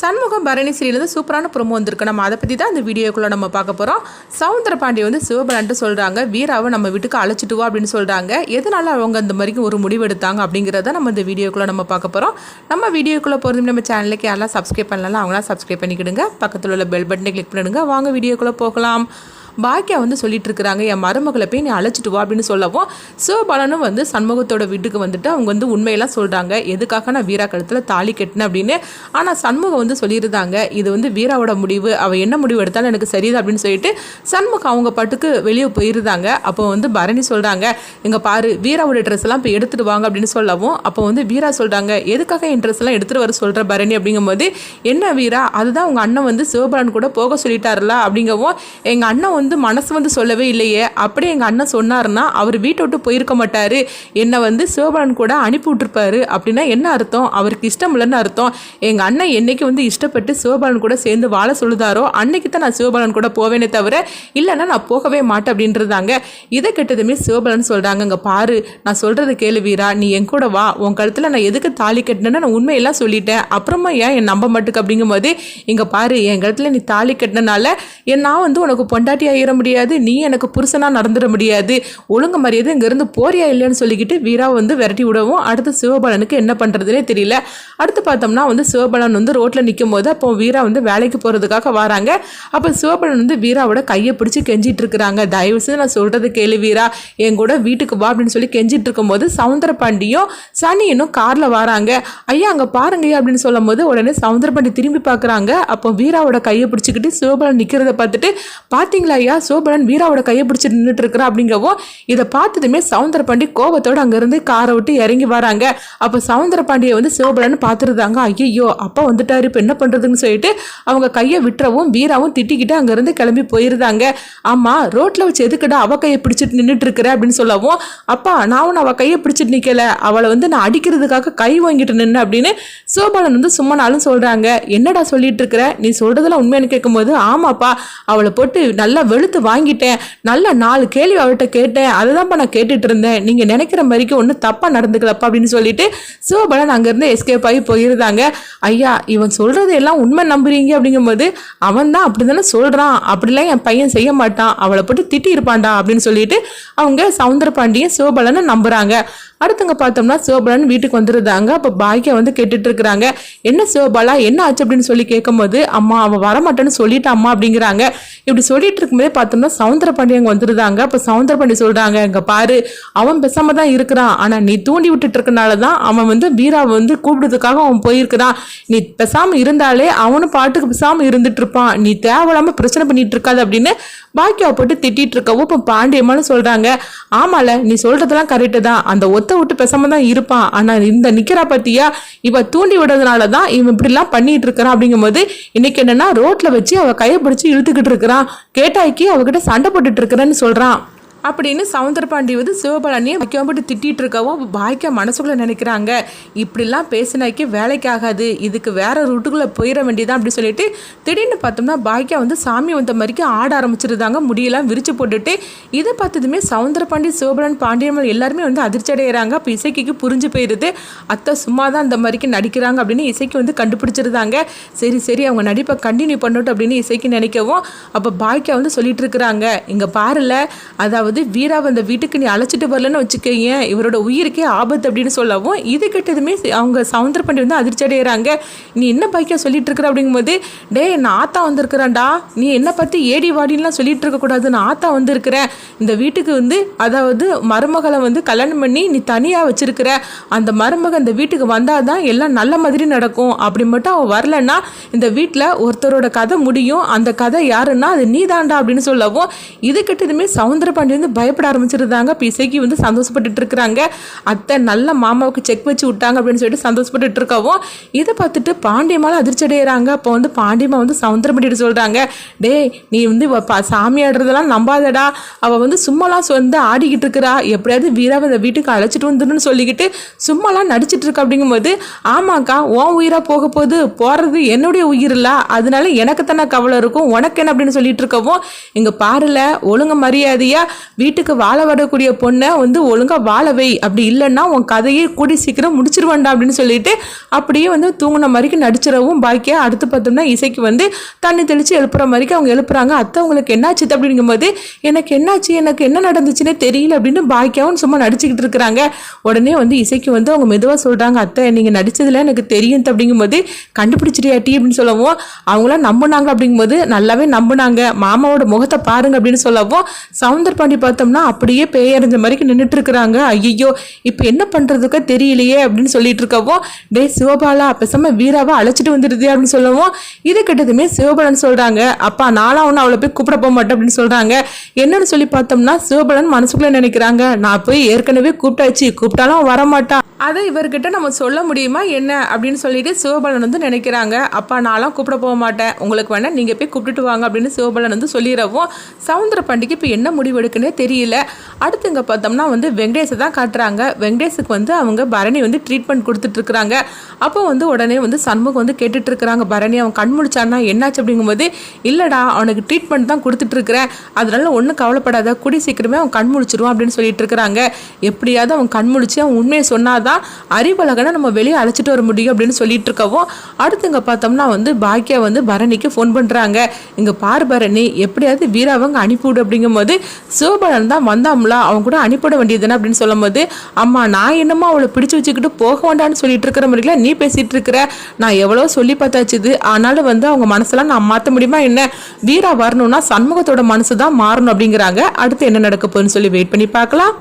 சண்முகம் பரணி சீரியலேருந்து சூப்பரான ப்ரொமோ வந்திருக்கு. நம்ம அதை பற்றி தான் இந்த வீடியோக்குள்ளே நம்ம பார்க்க போகிறோம் சவுந்தர பாண்டிய வந்து சிவபலன்ட்டு சொல்கிறாங்க வீராவை நம்ம வீட்டுக்கு அழைச்சிட்டு வா அப்படின்னு சொல்கிறாங்க எதனால அவங்க அந்த மாதிரி ஒரு முடிவு எடுத்தாங்க அப்படிங்கிறத நம்ம இந்த வீடியோக்குள்ளே நம்ம பார்க்க போகிறோம் நம்ம வீடியோக்குள்ளே போகிறது நம்ம சேனலுக்கு யாரெல்லாம் சப்ஸ்கிரைப் பண்ணலாம் அவங்களாம் சப்ஸ்கிரைப் பண்ணிக்கிடுங்க. பக்கத்தில் உள்ள பெல் பட்டனை கிளிக் பண்ணிடுங்க. வாங்க வீடியோக்குள்ளே போகலாம். பாக்கியா வந்து சொல்லிட்டு இருக்கிறாங்க என் மருமகளை போய் நீ அழைச்சிட்டு வா அப்படின்னு சொல்லவும் சிவபாலனும் வந்து சண்முகத்தோட வீட்டுக்கு வந்துட்டு அவங்க வந்து உண்மையெல்லாம் சொல்கிறாங்க எதுக்காக நான் வீரா கழுத்தில் தாலி கட்டினேன் அப்படின்னு. ஆனால் சண்முகம் வந்து சொல்லியிருந்தாங்க இது வந்து வீராவோட முடிவு. அவள் என்ன முடிவு எடுத்தாலும் எனக்கு சரிதான் அப்படின்னு சொல்லிட்டு சண்முகம் அவங்க பாட்டுக்கு வெளியே போயிருந்தாங்க. அப்போ வந்து பரணி சொல்கிறாங்க இங்கே பாரு வீராவோட ட்ரெஸ் எல்லாம் இப்போ எடுத்துட்டு வாங்க அப்படின்னு சொல்லவும் அப்போ வந்து வீரா சொல்கிறாங்க எதுக்காக என் ட்ரெஸ் எல்லாம் எடுத்துகிட்டு வர சொல்கிற பரணி? அப்படிங்கும்போது என்ன வீரா அதுதான் உங்கள் அண்ணன் வந்து சிவபாலன் கூட போக சொல்லிட்டாருல அப்படிங்கவும் எங்கள் அண்ணன் வந்து மனசு வந்து சொல்லவே இல்லையே. அப்படி எங்கள் அண்ணன் சொன்னாருன்னா அவர் வீட்டை விட்டு போயிருக்க மாட்டார். என்னை வந்து சிவபாலன் கூட அனுப்பி விட்டுருப்பாரு அப்படின்னா என்ன அர்த்தம்? அவருக்கு இஷ்டம் இல்லைன்னு அர்த்தம். எங்கள் அண்ணன் என்னைக்கு வந்து இஷ்டப்பட்டு சிவபாலன் கூட சேர்ந்து வாழ சொல்லுதாரோ அன்னைக்கு தான் நான் சிவபாலன் கூட போவேனே தவிர இல்லைன்னா நான் போகவே மாட்டேன் அப்படின்றதாங்க. இதை கெட்டதுமே சிவபாலன் சொல்கிறாங்க இங்கே பாரு நான் சொல்கிறது கேளு வீரா நீ என் கூட வா. உன் கழுத்தில் நான் எதுக்கு தாலி கட்டினேன்னு நான் உண்மையெல்லாம் சொல்லிட்டேன். அப்புறமா ஏன் என் நம்ப மாட்டுக்கு? அப்படிங்கும்போது இங்கே பாரு என் கழுத்தில் நீ தாலி கட்டினனால என் நான் வந்து உனக்கு பொண்டாட்டியாக ஏற முடியாது நீ எனக்கு புருஷனாக நடந்துட முடியாது. ஒழுங்கு மரியாதை இங்கேருந்து போறியா இல்லைன்னு சொல்லிக்கிட்டு வீரா வந்து விரட்டி விடவும் அடுத்து சிவபாலனுக்கு என்ன பண்ணுறதுனே தெரியல. அடுத்து பார்த்தோம்னா வந்து சிவபாலன் வந்து ரோட்டில் நிற்கும் போது அப்போ வீரா வந்து வேலைக்கு போகிறதுக்காக வராங்க. அப்போ சிவபாலன் வந்து வீராவோட கையை பிடிச்சி கெஞ்சிட்டு இருக்கிறாங்க. தயவு செஞ்சு நான் சொல்கிறது கேளு வீரா. என் கூட வீட்டுக்கு வா அப்படின்னு சொல்லி கெஞ்சிட்டு இருக்கும்போது சவுந்தரபாண்டியும் சனியனும் காரில் வராங்க. ஐயா அங்கே பாருங்க அப்படின்னு சொல்லும் போது உடனே சவுந்தரபாண்டி திரும்பி பார்க்குறாங்க. அப்போ வீராவோட கையை பிடிச்சிக்கிட்டு சிவபாலன் நிற்கிறத பார்த்துட்டு பார்த்தீங்களா ஐயா சிவபாலன் வீராவோட கையை பிடிச்சி நின்றுட்டு இருக்கிறா அப்படிங்கவும் இதை பார்த்ததுமே சவுந்தர பாண்டி கோபத்தோட அங்கேருந்து காரை விட்டு இறங்கி வராங்க. அப்போ சவுந்தர பாண்டியை வந்து சிவபாலன் பார்த்துருந்தாங்க. ஐயோ அப்பா வந்துட்டாரு இப்போ என்ன பண்ணுறதுன்னு சொல்லிட்டு அவங்க கையை விட்டுறவும் வீராவும் திட்டிக்கிட்டு அங்கேருந்து கிளம்பி போயிருந்தாங்க. ஆமாம் ரோட்டில் வச்சு எதுக்குடா அவ கையை பிடிச்சிட்டு நின்றுட்டு இருக்கிற அப்படின்னு சொல்லவும் அப்பா நான் ஒன்று அவள் கையை பிடிச்சிட்டு நிற்கல அவளை வந்து நான் அடிக்கிறதுக்காக கை வாங்கிட்டு நின்று அப்படின்னு சிவபாலன் வந்து சும்மா நாளும் சொல்கிறாங்க என்னடா சொல்லிட்டு இருக்கிற? நீ சொல்கிறதெல்லாம் உண்மையானு கேட்கும்போது ஆமாப்பா அவளை போட்டு நல்லா வெளுத்து வாங்கிட்டேன். நல்லா நாலு கேள்வி அவள்கிட்ட கேட்டேன். அதை தான் நான் கேட்டுட்டு இருந்தேன். நீங்கள் நினைக்கிற மாதிரிக்கு ஒன்றும் தப்பாக நடந்துக்கலப்பா அப்படின்னு சொல்லிட்டு சிவபலன் அங்கேருந்து எஸ்கேப் ஆகி போயிருந்தாங்க. ஐயா இவன் சொல்கிறது எல்லாம் உண்மை நம்புறீங்க அப்படிங்கும்போது அவன் தான் அப்படி தானே சொல்கிறான் அப்படிலாம் என் பையன் செய்ய மாட்டான். அவளை போட்டு திட்டி இருப்பான்டா அப்படின்னு சொல்லிட்டு அவங்க சவுந்தர பாண்டியன் சிவபலனை நம்புகிறாங்க அடுத்தவங்க பார்த்தோம்னா சிவபாலன் வீட்டுக்கு வந்துருந்தாங்க. அப்போ பாக்கியா வந்து கேட்டுட்டு இருக்கிறாங்க. என்ன சிவபாலா? என்ன ஆச்சு? அப்படின்னு சொல்லி கேட்கும்போது அம்மா அவன் வரமாட்டேன்னு சொல்லிட்டாம்மா அப்படிங்கிறாங்க. இப்படி சொல்லிட்டு போகும்போதே பார்த்தோம்னா சவுந்தர பாண்டி அங்கே வந்துருந்தாங்க அப்போ சவுந்தர பாண்டி சொல்றாங்க இங்கே பாரு அவன் பெசாம தான் இருக்கிறான். ஆனா நீ தூண்டி விட்டுட்டு இருக்கனால தான் அவன் வந்து வீராவை வந்து கூப்பிடுறதுக்காக அவன் போயிருக்கிறான். நீ பெசாமல் இருந்தாலே அவனும் பாட்டுக்கு பெசாமல் இருந்துட்டு இருப்பான். நீ தேவையில்லாமல் பிரச்சனை பண்ணிட்டு இருக்காது அப்படின்னு பாக்கியாவை போட்டு திட்டிட்டு இருக்கவும் இப்போ பாண்டியம்மான்னு சொல்றாங்க ஆமால நீ சொல்றதெல்லாம் கரெக்டு தான். அந்த ஒத்த விட்டு பெசாம தான் இருப்பான். ஆனா இந்த நிக்கிறா பத்தியா இவன் தூண்டி விடுறதுனால தான் இவன் இப்படிலாம் பண்ணிட்டு இருக்கிறான். அப்படிங்கும்போது இன்னைக்கு என்னன்னா ரோட்ல வச்சு அவ கையை பிடிச்சி இழுத்துக்கிட்டு இருக்கிறான். நாளைக்கு அவகிட்ட சண்டை போட்டுட்டு இருக்கிறேன்னு சொல்றான். அப்படின்னு சவுந்தரபாண்டி வந்து சிவபாலனியை வைக்காம போட்டு திட்டிட்டு இருக்கவும் பாய்க்கா மனசுக்குள்ளே நினைக்கிறாங்க. இப்படிலாம் பேசினாக்கே வேலைக்கு ஆகாது இதுக்கு வேறு ரூட்டுக்குள்ளே போயிட வேண்டியதான் அப்படின்னு சொல்லிட்டு திடீர்னு பார்த்தோம்னா பாய்க்கா வந்து சாமி வந்த மாதிரிக்கு ஆட ஆரம்பிச்சிருந்தாங்க. முடியெல்லாம் விரிச்சு போட்டுட்டு இதை பார்த்ததுமே சவுந்தரபாண்டி சிவபாலன் பாண்டியம்மல் எல்லாருமே வந்து அதிர்ச்சி அடைகிறாங்க அப்போ இசைக்கு புரிஞ்சு போயிடுது அத்தை சும்மா தான் அந்த மாதிரிக்கு நடிக்கிறாங்க அப்படின்னு இசைக்கு வந்து கண்டுபிடிச்சிருந்தாங்க. சரி சரி அவங்க நடிப்பை கண்டினியூ பண்ணட்டும் அப்படின்னு இசைக்கு நினைக்கவும் அப்போ பாய்க்கா வந்து சொல்லிட்டு இருக்கிறாங்க இங்கே பாருல அதாவது வீராவை அந்த வீட்டுக்கு நீ அழைச்சிட்டு வரலன்னு வச்சுக்கோங்க இவரோட உயிருக்கே ஆபத்து அப்படின்னு சொல்லவும் இது கெட்டதுமே அவங்க சவுந்தர பாண்டி வந்து அதிர்ச்சி அடைகிறாங்க நீ என்ன பைக்கா சொல்லிட்டு இருக்கிற அப்படிங்கும்போது டே நான் ஆத்தா வந்திருக்கிறேன்டா. நீ என்னை பற்றி ஏடி வாடின்லாம் சொல்லிட்டு இருக்கக்கூடாது நான் ஆத்தா வந்திருக்கிறேன். இந்த வீட்டுக்கு வந்து அதாவது மருமகளை வந்து கல்யாணம் பண்ணி நீ தனியாக வச்சிருக்கிற. அந்த மருமக இந்த வீட்டுக்கு வந்தால் தான் எல்லாம் நல்ல மாதிரி நடக்கும். அப்படி மட்டும் அவன் வரலன்னா இந்த வீட்டில் ஒருத்தரோட கதை முடியும். அந்த கதை யாருன்னா அது நீ தாண்டா அப்படின்னு சொல்லவும் இது கிட்டதுமே சவுந்தர பாண்டி வந்து பயப்பட ஆரம்பிச்சிருந்தாங்க. இப்போ இசைக்கு வந்து சந்தோஷப்பட்டுட்டு இருக்கிறாங்க. அத்தை நல்ல மாமாவுக்கு செக் வச்சு விட்டாங்க அப்படின்னு சொல்லிட்டு சந்தோஷப்பட்டுட்டு இருக்கவும் இதை பார்த்துட்டு பாண்டியமால அதிர்ச்சி அடைகிறாங்க அப்போ வந்து பாண்டியம்மா வந்து சவுந்தரம் பண்ணிட்டு சொல்கிறாங்க டேய் நீ வந்து இவ சாமி ஆடுறதெல்லாம் நம்பாதடா. அவள் வந்து சும்மாலாம் வந்து ஆடிக்கிட்டு இருக்கிறா. எப்படியாவது வீராவை இந்த வீட்டுக்கு அழைச்சிட்டு வந்துடுன்னு சொல்லிக்கிட்டு சும்மாலாம் நடிச்சிட்டு இருக்கா. அப்படிங்கும்போது ஆமாக்கா உன் உயிராக போக போகுது. போகிறது என்னுடைய உயிர் இல்லை. அதனால எனக்கு தானே கவலை இருக்கும். உனக்கு என்ன? அப்படின்னு சொல்லிட்டு இருக்கவும் இங்கே பாருல ஒழுங்கு மரியாதையா வீட்டுக்கு வாழ வரக்கூடிய பொண்ணை வந்து ஒழுங்காக வாழ வை. அப்படி இல்லைன்னா உன் கதையை கூடி சீக்கிரம் முடிச்சிருவேண்டா அப்படின்னு சொல்லிட்டு அப்படியே வந்து தூங்கின மாதிரிக்கு நடிச்சிடவும் பாக்கியா. அடுத்து பார்த்தோம்னா இசைக்கு வந்து தண்ணி தெளித்து எழுப்புற மாதிரிக்கு அவங்க எழுப்புறாங்க. அத்தை உங்களுக்கு என்னாச்சு அப்படிங்கும்போது எனக்கு என்னாச்சு? எனக்கு என்ன நடந்துச்சுன்னே தெரியல அப்படின்னு பாக்கியாவும் சும்மா நடிச்சுக்கிட்டு இருக்கிறாங்க. உடனே வந்து இசைக்கு வந்து அவங்க மெதுவாக சொல்கிறாங்க அத்தை நீங்கள் நடித்ததில் எனக்கு தெரியும் அப்படிங்கும்போது கண்டுபிடிச்சிட்டியாட்டி அப்படின்னு சொல்லவும் அவங்களாம் நம்பினாங்க அப்படிங்கும்போது நல்லாவே நம்பினாங்க. மாமாவோட முகத்தை பாருங்க அப்படின்னு சொல்லவும் சவுந்தர் பாண்டி பார்த்தோம்னா அப்படியே பேயறிஞ்ச மாதிரி நின்றுட்டு இருக்கிறாங்க ஐயோ இப்போ என்ன பண்ணுறதுக்கு தெரியலையே அப்படின்னு சொல்லிட்டு இருக்கவும் டே சிவபாலா பேசாம வீராவை அழைச்சிட்டு வந்துடுது அப்படின்னு சொல்லவும் இது கிட்டதுமே சிவபாலன் சொல்கிறாங்க அப்பா நானும் ஒன்று அவளை போய் கூப்பிட போக மாட்டேன் அப்படின்னு சொல்கிறாங்க என்னன்னு சொல்லி பார்த்தோம்னா சிவபாலன் மனசுக்குள்ளே நினைக்கிறாங்க. நான் போய் ஏற்கனவே கூப்பிட்டாச்சு. கூப்பிட்டாலும் வரமாட்டான் அதை இவர்கிட்ட நம்ம சொல்ல முடியுமா என்ன அப்படின்னு சொல்லிட்டு சிவபாலன் வந்து நினைக்கிறாங்க. அப்பா நான்லாம் கூப்பிட போக மாட்டேன். உங்களுக்கு வேணால் நீங்கள் போய் கூப்பிட்டுட்டு வாங்க அப்படின்னு சிவபாலன் வந்து சொல்லிடவும் சவுந்தர பாண்டிக்கு இப்போ என்ன முடிவு எடுக்குன்னே தெரியல. அடுத்து இங்கே பார்த்தோம்னா வந்து வெங்கடேஷை தான் காட்டுறாங்க. வெங்கடேஷுக்கு வந்து அவங்க பரணி வந்து ட்ரீட்மெண்ட் கொடுத்துட்ருக்குறாங்க அப்போ வந்து உடனே வந்து சண்முகம் வந்து கேட்டுட்ருக்குறாங்க பரணி அவன் கண் முடிச்சான்னா என்னாச்சு? அப்படிங்கும்போது இல்லைடா அவனுக்கு ட்ரீட்மெண்ட் தான் கொடுத்துட்ருக்குறேன் அதனால ஒன்றும் கவலைப்படாத. கூடி சீக்கிரமே அவன் கண் முடிச்சிருவான் அப்படின்னு சொல்லிட்டு இருக்கிறாங்க. எப்படியாவது அவன் கண் முடிச்சு அவன் உண்மையை சொன்னாதான் அறிவழகனை நம்ம வெளியே அழைச்சிட்டு வர முடியும் அப்படின்னு சொல்லிட்டு இருக்கவும் அடுத்துங்க பார்த்தோம்னா வந்து பாக்கியா வந்து பரணிக்கு ஃபோன் பண்ணுறாங்க இங்கே பார் பரணி எப்படியாவது வீராவங்க அனுப்பிவிடு அப்படிங்கும்போது சிவபாலன் தான் வந்தாம்ல அவங்க கூட அனுப்பிவிட வேண்டியதுதானே அப்படின்னு சொல்லும்போது அம்மா நான் என்னமோ அவளை பிடிச்சு வச்சுக்கிட்டு போக வேண்டாம்னு சொல்லிட்டு இருக்கிற மாதிரிலாம் நீ பேசிட்டு இருக்கிற? நான் எவ்வளோ சொல்லி பார்த்தாச்சுது ஆனாலும் வந்து அவங்க மனசெல்லாம் நான் மாற்ற முடியுமா என்ன? வீரா வரணும்னா சண்முகத்தோட மனசு தான் மாறணும் அப்படிங்கிறாங்க. அடுத்து என்ன நடக்க போகுதுன்னு சொல்லி வெயிட் பண்ணி பார்க்கலாம்.